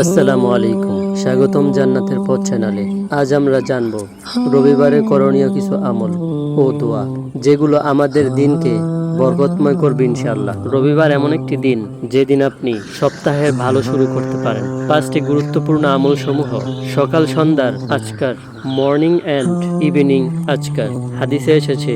আসসালামু আলাইকুম। স্বাগতম জান্নাতের পথ চ্যানেলে আজ আমরা জানব, রবিবারে করণীয় কিছু আমল ও দোয়া, যেগুলো আমাদের দিনকে বরকতময় করবে ইনশাআল্লাহ। রবিবার এমন একটি দিন, যেদিন আপনি সপ্তাহের ভালো শুরু করতে পারেন। পাঁচটি গুরুত্বপূর্ণ আমল সমূহ সকাল, সন্ধ্যার আজকার মর্নিং অ্যান্ড ইভিনিং আজকার। হাদিসে এসেছে,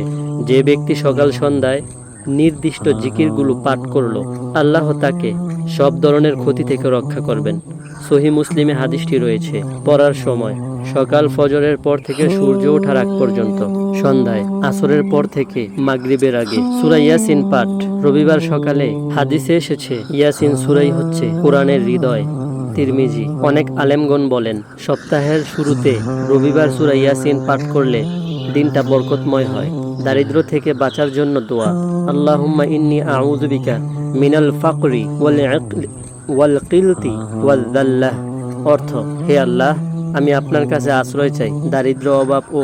যে ব্যক্তি সকাল, সন্ধ্যায় নির্দিষ্ট জিকিরগুলো পাঠ করল। আল্লাহ তাকে সব ধরনের ক্ষতি থেকে রক্ষা করবেন। সহি মুসলিমে হাদিসটি রয়েছে, পড়ার সময়, সকাল ফজরের পর থেকে সূর্য ওঠার আগ পর্যন্ত, সন্ধ্যায়, আসরের পর থেকে মাগরিবের আগে। সুরা ইয়াসিন পাঠ, রবিবার সকালে হাদিসে এসেছে, ইয়াসিন সুরাই হচ্ছে কোরআনের হৃদয়। তিরমিজি অনেক আলেমগণ বলেন, সপ্তাহের শুরুতে রবিবার সুরা ইয়াসিন পাঠ করলে দিনটা বরকতময় হয়। দারিদ্র থেকে বাঁচার জন্য দোয়া। আল্লাহুম্মা ইন্নি আউযু বিকা মিনাল ফাকরি ওয়াল ওয়াল কিলতি ওয়াল দাল্লাহ। অর্থ, হে আল্লাহ, আমি আপনার কাছে আশ্রয় চাই। দারিদ্র অভাব ও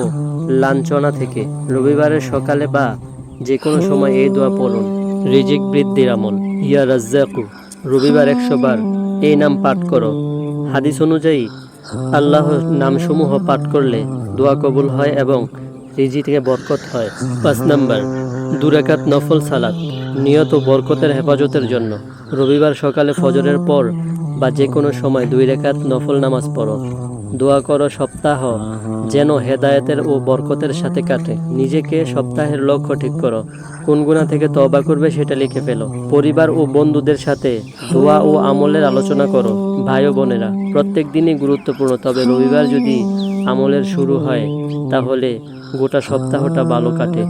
লাঞ্ছনা থেকে রবিবারের সকালে বা যে কোনো সময় এই দোয়া পড়ুন। রিজিক বৃদ্ধির আমল। ইয়া রাজ্জাকু, রবিবার একশো বার এই নাম পাঠ করো। হাদিস অনুযায়ী, আল্লাহর নামসমূহ পাঠ করলে দোয়া কবুল হয় এবং রিজি থেকে বরকত হয়। পাঁচ নাম্বার দুরাকাত নফল সালাত, নিয়ত বরকতের হেফাজতের জন্য। রবিবার সকালে ফজরের পর বা যে কোনো সময় দুই রেখাত নফল নামাজ পড়ো। দোয়া করো সপ্তাহ যেন হেদায়েতের ও বরকতের সাথে কাটে। নিজেকে সপ্তাহের লক্ষ্য ঠিক করো। কোন গুণা থেকে তবা করবে সেটা লিখে ফেলো। পরিবার ও বন্ধুদের সাথে দোয়া ও আমলের আলোচনা করো ভাই ও বোনেরা। প্রত্যেক দিনই গুরুত্বপূর্ণ তবে রবিবার যদি আমলের শুরু হয় তাহলে গোটা সপ্তাহটা ভালো কাটে।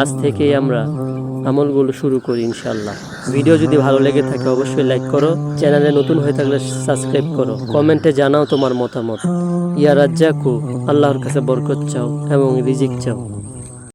আজ থেকেই আমরা আমলগুলো শুরু করি ইনশাল্লাহ ভিডিও যদি ভালো লেগে থাকে অবশ্যই লাইক করো। চ্যানেলে নতুন হয়ে থাকলে সাবস্ক্রাইব করো। কমেন্টে জানাও তোমার মতামত। ইয়া রাজ্জাকু, আল্লাহর কাছে বরকত চাও এবং রিজিক চাও।